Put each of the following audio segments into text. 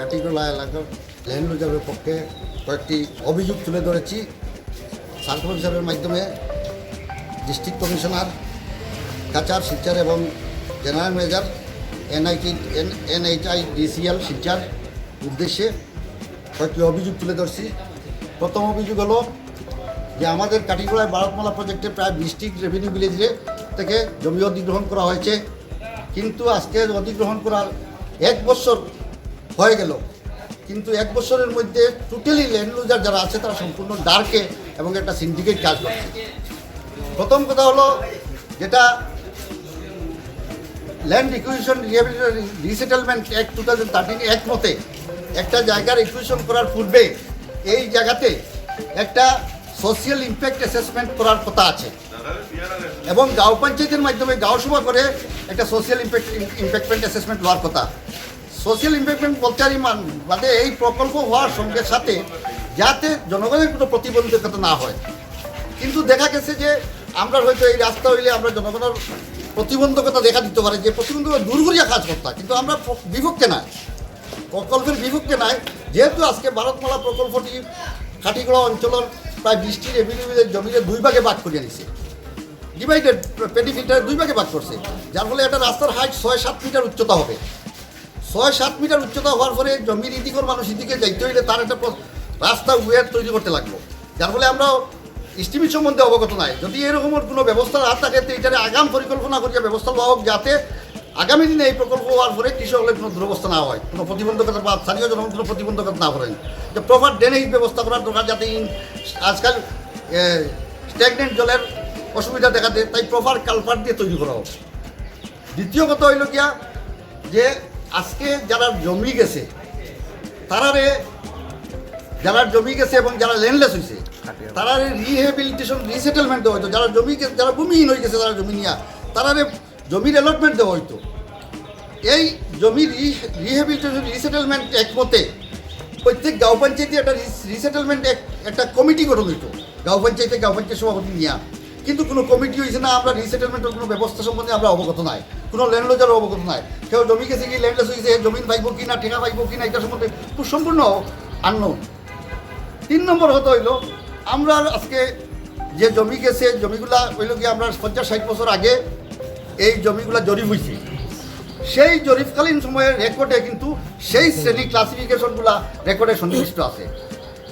কাটিগোলা এলাকার ল্যান্ড রিজার্ভের পক্ষে কয়েকটি অভিযোগ তুলে ধরেছি। সার্কেল অফিসারের মাধ্যমে ডিস্ট্রিক্ট কমিশনার, কাচার শিলচর এবং general manager, NIT NHIDCL Silchar উদ্দেশ্যে কয়েকটি অভিযোগ তুলে ধরছি। প্রথম অভিযোগ হলো যে আমাদের কাটিগোড়ায় ভারতমালা প্রজেক্টে প্রায় বিশটি রেভিনিউ ভিলেজে থেকে জমি অধিগ্রহণ করা হয়েছে। কিন্তু আজকে অধিগ্রহণ করার এক বছর হয়ে গেল। কিন্তু এক বছরের মধ্যে টোটালি ল্যান্ড লুজার যারা আছে, তারা সম্পূর্ণ ডার্কে এবং একটা সিন্ডিকেট কাজ করছে। প্রথম কথা হলো যেটা land acquisition resettlement act two thousand thirteen এক মতে একটা জায়গার ইকুইশন করার পূর্বে এই জায়গাতে একটা সোশিয়াল ইম্প্যাক্ট অ্যাসেসমেন্ট করার কথা আছে। এবং গাঁও পঞ্চায়েতের মাধ্যমে গাঁও সভা করে একটা সোশিয়াল ইম্প্যাক্ট ইম্প্যাক্টমেন্ট অ্যাসেসমেন্ট হওয়ার কথা। সোশিয়াল ইম্প্যাক্টমেন্ট বলতে পারি মান এই প্রকল্প হওয়ার সঙ্গে সাথে যাতে জনগণের কোনো প্রতিবন্ধকতা না হয়। কিন্তু দেখা গেছে যে আমরা হয়তো এই রাস্তা হইলে আমরা জনগণের প্রতিবন্ধকতা দেখা দিতে পারে, যে প্রতিবন্ধকতা দূর করিয়া কাজ করতাম কিন্তু আমরা বিভক্তে নাই। প্রকল্পের বিভক্তে নাই। যেহেতু আজকে ভারতমালা প্রকল্পটি খাটিগড়া অঞ্চলের প্রায় বৃষ্টি রেভিনিউদের জমিতে দুই ভাগে ভাগ করিয়া নিছে ডিভাইডেড পেটি ফিল্টার দুই ভাগে ভাগ করছে। যার ফলে একটা রাস্তার হাইট ছয় সাত মিটার উচ্চতা হবে। ছয় সাত মিটার উচ্চতা হওয়ার পরে জমির ইদিকর মানুষ ইদিকে যাইতে হইলে তার একটা রাস্তা ওয়ের তৈরি করতে লাগল। যার ফলে আমরা এস্টিমেট সম্বন্ধে অবগত নাই। যদি এরকমের কোনো ব্যবস্থা না থাকে, তো এটারে আগাম পরিকল্পনা করিয়া ব্যবস্থা লওয়া হোক যাতে আগামী দিনে এই প্রকল্প হওয়ার পরে কৃষকদের কোনো দুরবস্থা না হয়। কোনো প্রতিবন্ধকতা বা স্থানীয় জনগণ কোনো প্রতিবন্ধকতা না করেন যে প্রপার ড্রেনেজ ব্যবস্থা করার দরকার যাতে আজকাল স্ট্যাগনেন্ট জলের অসুবিধা দেখা দেয়, তাই প্রপার কালপার দিয়ে তৈরি করা হোক। দ্বিতীয় কথা হইল গিয়া যে আজকে যারা জমি গেছে, তারারে যারা জমি গেছে এবং যারা ল্যান্ডলেস হয়েছে তারা রিহেবিলিটেশন রিসেটেলমেন্ট দেওয়া হইতো। যারা জমি যারা ভূমিহীন হয়ে গেছে, তারা জমি নিয়া, তারারে জমির অ্যালটমেন্ট দেওয়া হইতো। এই জমি রিহেবিলিটেশন রিসেটেলমেন্ট এক মতে প্রত্যেক গাঁও পঞ্চায়েতে একটা রিসেটেলমেন্ট একটা কমিটি গঠন হইতো। গাঁও পঞ্চায়েতে গাঁও পঞ্চায়েত সভাপতি নিয়া। কিন্তু কোনো কমিটি হয়েছে না, আমরা রিসেটেলমেন্টের কোনো ব্যবস্থা সম্বন্ধে আমরা অবগত নাই। কোনো ল্যান্ডলজারও অবগত নাই। কেউ জমি গেছে কি ল্যান্ডলেস হয়েছে জমিন পাইব কি না, ঠেকা পাইব কি না এটা সম্বন্ধে সম্পূর্ণ আননোন তিন নম্বর হতে হইল, আমরা আজকে যে জমি গেছে, জমিগুলা হইল কি, আমরা পঞ্চাশ ষাট বছর আগে এই জমিগুলা জরিপ হয়েছে সেই জরিপকালীন সময়ের রেকর্ডে কিন্তু সেই শ্রেণি ক্লাসিফিকেশনগুলা রেকর্ডে সন্নিবিষ্ট আছে।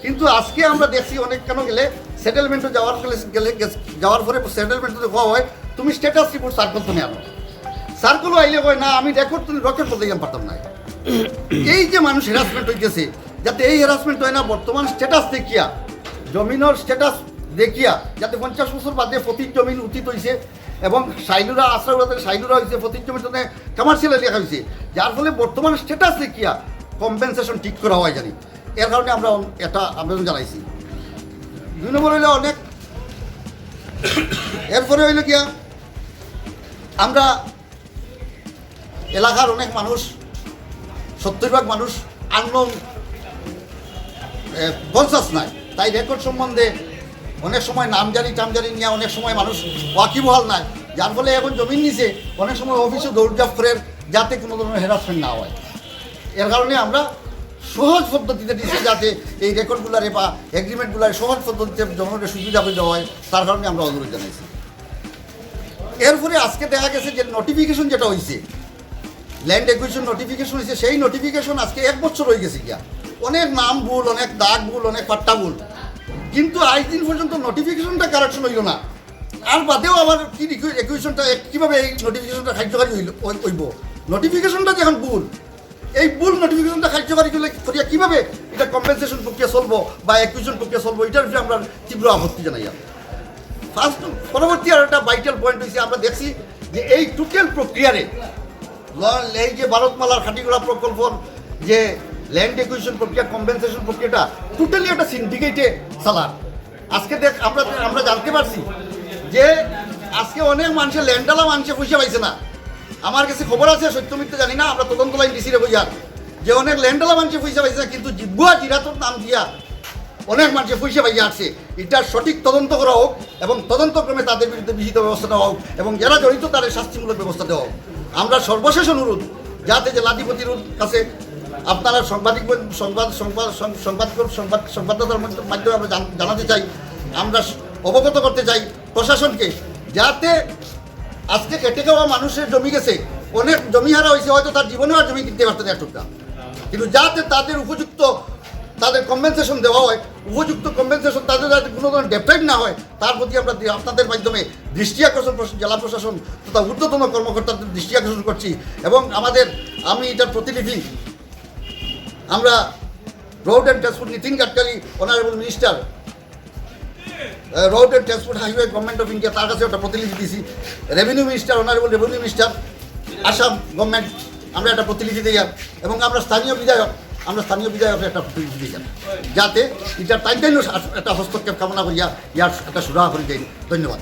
কিন্তু আজকে আমরা দেখছি অনেক কেন গেলে সেটেলমেন্টে যাওয়ার গেলে যাওয়ার পরে সেটেলমেন্টে হওয়া হয়। তুমি স্ট্যাটাস রিপোর্ট তুমি আনো সার্কলও আইলে হয় না আমি রেকর্ড তুমি রেকর্ড করতে গেলাম পারতাম না। এই যে মানুষ হ্যারাসমেন্ট হইতেছে যাতে এই হ্যারাসমেন্ট হয় না বর্তমান স্ট্যাটাস দেখিয়া জমিনের স্ট্যাটাস দেখিয়া যাতে পঞ্চাশ বছর বাদে প্রতির জমিন উচিত হয়েছে এবং সাইলুরা আশ্রয়গুলোতে সাইলুরা হয়েছে প্রতির জমির জন্য কমার্শিয়াল এরিয়া হয়েছে যার ফলে বর্তমান স্ট্যাটাস দেখিয়া কম্পেনসেশন ঠিক করা হয় জানি। এর কারণে আমরা এটা আবেদন জানাইছি। দুই নম্বর হইলে অনেক। এরপরে হইল গিয়া আমরা এলাকার অনেক মানুষ, সত্তর ভাগ মানুষ আননোন কনসাস নাই। তাই রেকর্ড সম্বন্ধে অনেক সময় নামজারি টামজারি নিয়ে অনেক সময় মানুষ ওয়াকিবহাল নাই। যার ফলে এখন জমিন নিচে অনেক সময় অফিসে দৌড়জাপ করে যাতে কোনো ধরনের হ্যারাসমেন্ট না হয়। এর কারণে আমরা সহজ পদ্ধতিতে দিচ্ছি যাতে এই রেকর্ডগুলারে বা এগ্রিমেন্টগুলারে সহজ পদ্ধতিতে জনগণের সুবিধা দেওয়া হয়, তার কারণে আমরা অনুরোধ জানাইছি। এরপরে আজকে দেখা গেছে যে নোটিফিকেশন যেটা হয়েছে ল্যান্ড একুইশন নোটিফিকেশন হয়েছে, সেই নোটিফিকেশন আজকে এক বছর হয়ে গেছে গিয়া। অনেক নাম ভুল, অনেক দাগ ভুল, অনেক পাট্টা ভুল। কিন্তু আজ দিন পর্যন্ত নোটিফিকেশনটা কারেকশন হইল না। আর বাদেও আবার কি একুইশনটা কীভাবে এই নোটিফিকেশনটা কার্যকারী হইল হই- হইব? নোটিফিকেশনটা যখন ভুল, এই ভুল নোটিফিকেশনটা কার্যকারী করলে করিয়া কীভাবে এটা কম্পেনসেশন প্রক্রিয়া চলবো বা একুইশন প্রক্রিয়া চলবো, এটার বিষয়ে আমরা তীব্র আপত্তি জানাই। ফার্স্ট পরবর্তী আর একটা ভাইটাল পয়েন্ট হয়েছে আমরা দেখছি যে এই টোটাল প্রক্রিয়ারে এই যে ভারতমালার খাটিগড়া প্রকল্প, যে ল্যান্ড একুইশন প্রক্রিয়া কম্পেনসেশন প্রক্রিয়াটা টোটালি একটা সিন্ডিকেটে চালার আজকে দেখ, আমরা আমরা জানতে পারছি যে আজকে অনেক মানুষের ল্যান্ডালা মানুষে পয়সা পাইছে না। আমার কাছে খবর আছে, সত্য মিথ্যে জানি না, আমরা তদন্ত লাইন দিছি রে বইয়ার যে অনেক ল্যান্ডালা মানুষে পয়সা পাইছে না, কিন্তু জিব্বুয়া জিরাতর নাম দিয়া অনেক মানুষের পয়সা পাইয়া আসছে। এটার সঠিক তদন্ত করা হোক এবং তদন্তক্রমে তাদের বিরুদ্ধে বিহিত ব্যবস্থা নেওয়া হোক এবং যারা জড়িত তাদের শাস্তিমূলক ব্যবস্থা দেওয়া হোক। আমরা সর্বশেষ অনুরোধ, যাতে যে লাদিপতির কাছে আপনারা সাংবাদিক সংবাদ সংবাদ সংবাদ সংবাদ সংবাদদাতার মাধ্যমে আমরা জানাতে চাই, আমরা অবগত করতে চাই প্রশাসনকে, যাতে আজকে কেটে খাওয়া মানুষের জমি গেছে, অনেক জমি হারা হয়েছে, হয়তো তার জীবনেও আর জমি কিনতে পারতেন এক টুকরা। কিন্তু যাতে তাদের উপযুক্ত তাদের কম্পেনসেশন দেওয়া হয়, উপযুক্ত কম্পেনসেশন তাদের যাতে কোনো ধরনের ডেপ্টাইট না হয় তার প্রতি আমরা আপনাদের মাধ্যমে দৃষ্টি আকর্ষণ জেলা প্রশাসন তথা ঊর্ধ্বতন কর্মকর্তাদের দৃষ্টি আকর্ষণ করছি এবং আমাদের, আমি এটার প্রতিনিধি, আমরা road and transport Nitin Gadkari honourable minister road and transport highway government of India তার কাছে একটা প্রতিনিধি দিয়েছি revenue minister honourable revenue minister Assam government আমরা একটা প্রতিনিধি দিই এবং আমরা স্থানীয় বিধায়ক আমরা স্থানীয় বিধায়কের একটা প্রতিনিধি দিই যাতে এটার তাই একটা হস্তক্ষেপ কামনা করিয়া ইয়ার একটা সুরাহ করে দেয় ধন্যবাদ।